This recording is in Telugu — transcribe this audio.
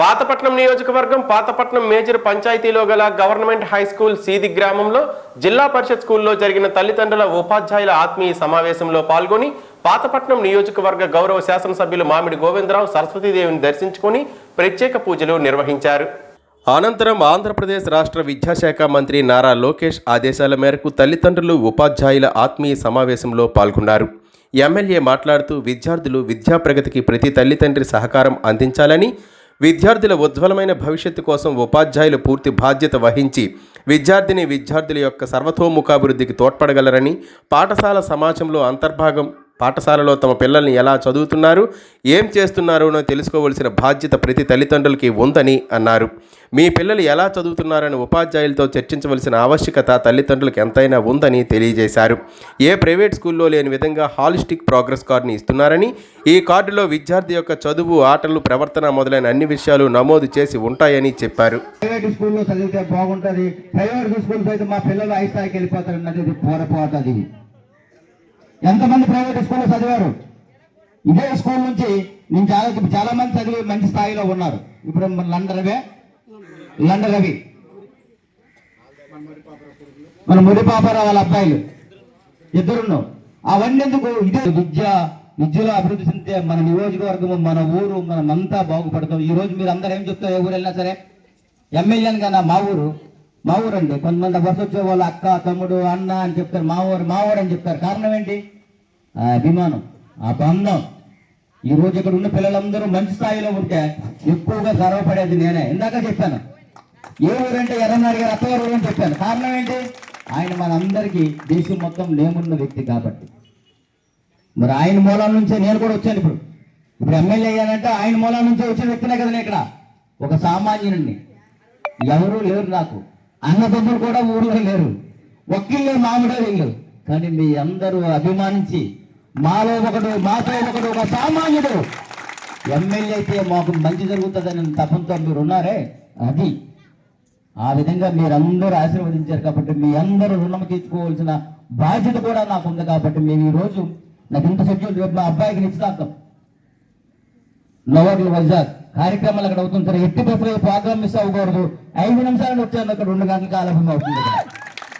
పాతపట్నం నియోజకవర్గం పాతపట్నం మేజర్ పంచాయతీలో గల గవర్నమెంట్ హై స్కూల్ సీది గ్రామంలో జిల్లా పరిషత్ స్కూల్లో జరిగిన తల్లిదండ్రుల ఉపాధ్యాయుల ఆత్మీయ సమావేశంలో పాల్గొని పాతపట్నం నియోజకవర్గ గౌరవ శాసనసభ్యులు మామిడి గోవిందరావు సరస్వతీదేవిని దర్శించుకొని ప్రత్యేక పూజలు నిర్వహించారు. అనంతరం ఆంధ్రప్రదేశ్ రాష్ట్ర విద్యాశాఖ మంత్రి నారా లోకేష్ ఆదేశాల మేరకు తల్లిదండ్రులు ఉపాధ్యాయుల ఆత్మీయ సమావేశంలో పాల్గొన్నారు. ఎమ్మెల్యే మాట్లాడుతూ విద్యార్థులు విద్యా ప్రగతికి ప్రతి తల్లిదండ్రి సహకారం అందించాలని విద్యార్థుల ఉజ్వలమైన భవిష్యత్తు కోసం ఉపాధ్యాయులు పూర్తి బాధ్యత వహించి విద్యార్థిని విద్యార్థుల యొక్క సర్వతోముఖాభివృద్ధికి తోడ్పడగలరని పాఠశాల సమాజంలో అంతర్భాగం పాఠశాలలో తమ పిల్లల్ని ఎలా చదువుతున్నారు ఏం చేస్తున్నారోనో తెలుసుకోవలసిన బాధ్యత ప్రతి తల్లిదండ్రులకి ఉందని అన్నారు. మీ పిల్లలు ఎలా చదువుతున్నారని ఉపాధ్యాయులతో చర్చించవలసిన ఆవశ్యకత తల్లిదండ్రులకు ఎంతైనా ఉందని తెలియజేశారు. ఏ ప్రైవేట్ స్కూల్లో లేని విధంగా హాలిస్టిక్ ప్రోగ్రెస్ కార్డుని ఇస్తున్నారని ఈ కార్డులో విద్యార్థి యొక్క చదువు ఆటలు ప్రవర్తన మొదలైన అన్ని విషయాలు నమోదు చేసి ఉంటాయని చెప్పారు. ప్రైవేట్ స్కూల్లో చదివితే బాగుంటుంది. ప్రైవేట్ స్కూల్స్ అయితే మా పిల్లలు హై స్థాయికి వెళ్ళిపోతారు అన్నది పొరపాటు అది. ఎంతమంది ప్రైవేట్ స్కూల్లో చదివారు? ఇదే స్కూల్ నుంచి నేను చాలా చాలా మంది చదివి మంచి స్థాయిలో ఉన్నారు. ఇప్పుడు మన లండన్ రవి లండన్ రవి. మన ముడిపాపారావు వాళ్ళ అబ్బాయిలు. ఇద్దరును. అవన్నీ ఎందుకు? ఇదే విద్య విద్యలో అభివృద్ధి చెందితే మన నియోజకవర్గము మన ఊరు మనమంతా బాగుపడతాం. ఈ రోజు మీరు అందరూ ఏం చెప్తారు? ఏ ఊరు వెళ్ళినా సరే. ఎమ్మెల్యేని కన్నా మా ఊరు. మా ఊరు అండి కొంతమంది బస్సు వచ్చే వాళ్ళు అక్క తమ్ముడు అన్న అని చెప్తారు. మా ఊరు మా ఊరు అని చెప్తారు. కారణం ఏంటి? ఆ అభిమానం ఆ బంధం. ఈ రోజు ఇక్కడ ఉన్న పిల్లలందరూ మంచి స్థాయిలో ఉంటే ఎక్కువగా గర్వపడేది నేనే. ఇందాక చెప్పాను. ఏ ఊరంటే ఎర్రన్నాడు గారు అత్తగారు ఊరు అని చెప్పాను. కారణం ఏంటి? ఆయన మనందరికీ దేశం మొత్తం నేమున్న వ్యక్తి కాబట్టి. మరి ఆయన మూలం నుంచే నేను కూడా వచ్చాను ఇప్పుడు. ఇప్పుడు ఎమ్మెల్యే అయ్యానంటే ఆయన మూలం నుంచే వచ్చిన వ్యక్తినే కదా ఇక్కడ. ఒక సామాన్యుని ఎవరూ లేరు నాకు. అన్నదమ్ములు కూడా ఊళ్ళో లేరు. ఒక్కిళ్ళే మామిడే వీళ్ళు కానీ మీ అందరూ అభిమానించి మాలో ఒకడు మాతో ఒకడు ఒక సామాన్యుడు. ఎమ్మెల్యే అయితే మాకు మంచి జరుగుతుందని తపంతో మీరు ఉన్నారే? అది. ఆ విధంగా మీరందరూ ఆశీర్వదించారు కాబట్టి మీ అందరూ రుణం తీర్చుకోవాల్సిన బాధ్యత కూడా నాకు ఉంది కాబట్టి మేము ఈ రోజు నాకు ఇంత షెడ్యూల్ రేపు మా అబ్బాయికి నిశ్చితార్థం. నవర్లు వైజాగ్ కార్యక్రమాలు అక్కడ అవుతుంది సార్ ఎట్టి బస్సులో ప్రోగ్రామ్ మిస్ అవ్వకూడదు. ఐదు నిమిషాలు వచ్చాను. అక్కడ రెండు గంటల కాలం అవుతుంది.